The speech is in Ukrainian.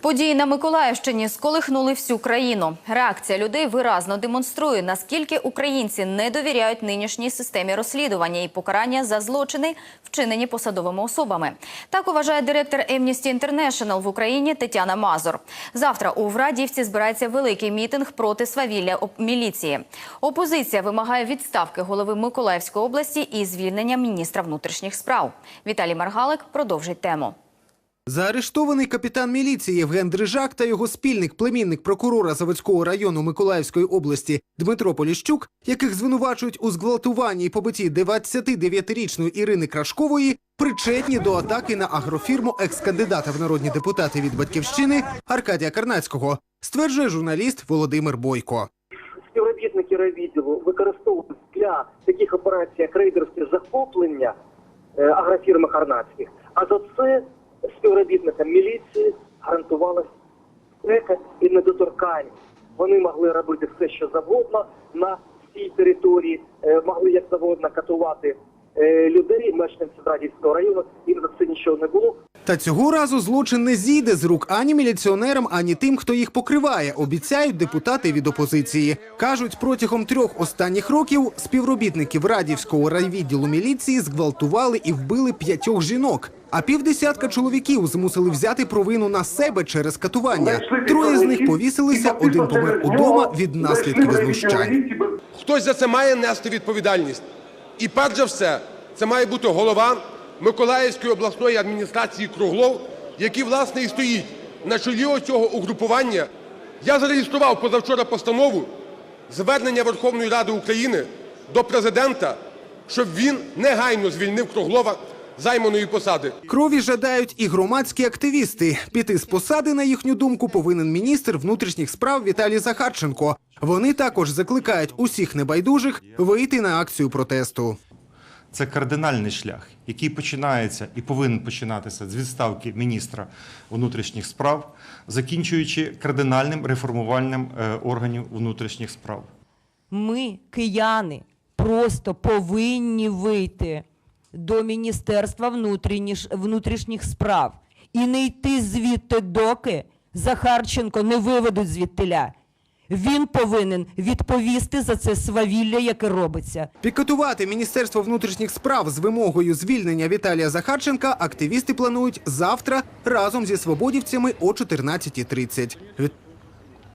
Події на Миколаївщині сколихнули всю країну. Реакція людей виразно демонструє, наскільки українці не довіряють нинішній системі розслідування і покарання за злочини, вчинені посадовими особами. Так вважає директор Amnesty International в Україні Тетяна Мазур. Завтра у Врадівці збирається великий мітинг проти свавілля міліції. Опозиція вимагає відставки голови Миколаївської області і звільнення міністра внутрішніх справ. Віталій Маргалик продовжить тему. Заарештований капітан міліції Євген Дрижак та його спільник, племінник прокурора Заводського району Миколаївської області Дмитро Поліщук, яких звинувачують у зґвалтуванні і побитті 29-річної Ірини Крашкової, причетні до атаки на агрофірму екс-кандидата в народні депутати від батьківщини Аркадія Карнацького, стверджує журналіст Володимир Бойко. співробітники райвідділу використовують для таких операцій, як рейдерське захоплення е, агрофірми Карнацьких. А за це співробітникам міліції гарантувалась безпека і недоторканність. Вони могли робити все, що завгодно на цій території, е, могли як завгодно катувати е, людей, мешканців Радівського району. Їм за це нічого не було. Та цього разу злочин не зійде з рук ані міліціонерам, ані тим, хто їх покриває. Обіцяють депутати від опозиції. кажуть, протягом трьох останніх років співробітників радівського райвідділу міліції зґвалтували і вбили п'ятьох жінок. А півдесятка чоловіків змусили взяти провину на себе через катування. Троє з них повісилися, один помер удома від наслідків знущань. Хтось за це має нести відповідальність. І перш за все, це має бути голова Миколаївської обласної адміністрації Круглов, який, власне, і стоїть на чолі цього угрупування. Я зареєстрував позавчора постанову звернення Верховної Ради України до президента, щоб він негайно звільнив Круглова займаної посади. Крові жадають і громадські активісти. Піти з посади, на їхню думку, повинен міністр внутрішніх справ Віталій Захарченко. Вони також закликають усіх небайдужих вийти на акцію протесту. Це кардинальний шлях, який починається і повинен починатися з відставки міністра внутрішніх справ, закінчуючи кардинальним реформуванням е, органів внутрішніх справ. Ми, кияни, просто повинні вийти до Міністерства внутрішніх, справ і не йти звідти, доки Захарченко не виведуть звідтиля. Він повинен відповісти за це свавілля, яке робиться. Пікетувати Міністерство внутрішніх справ з вимогою звільнення Віталія Захарченка активісти планують завтра разом зі свободівцями о 14.30. Від-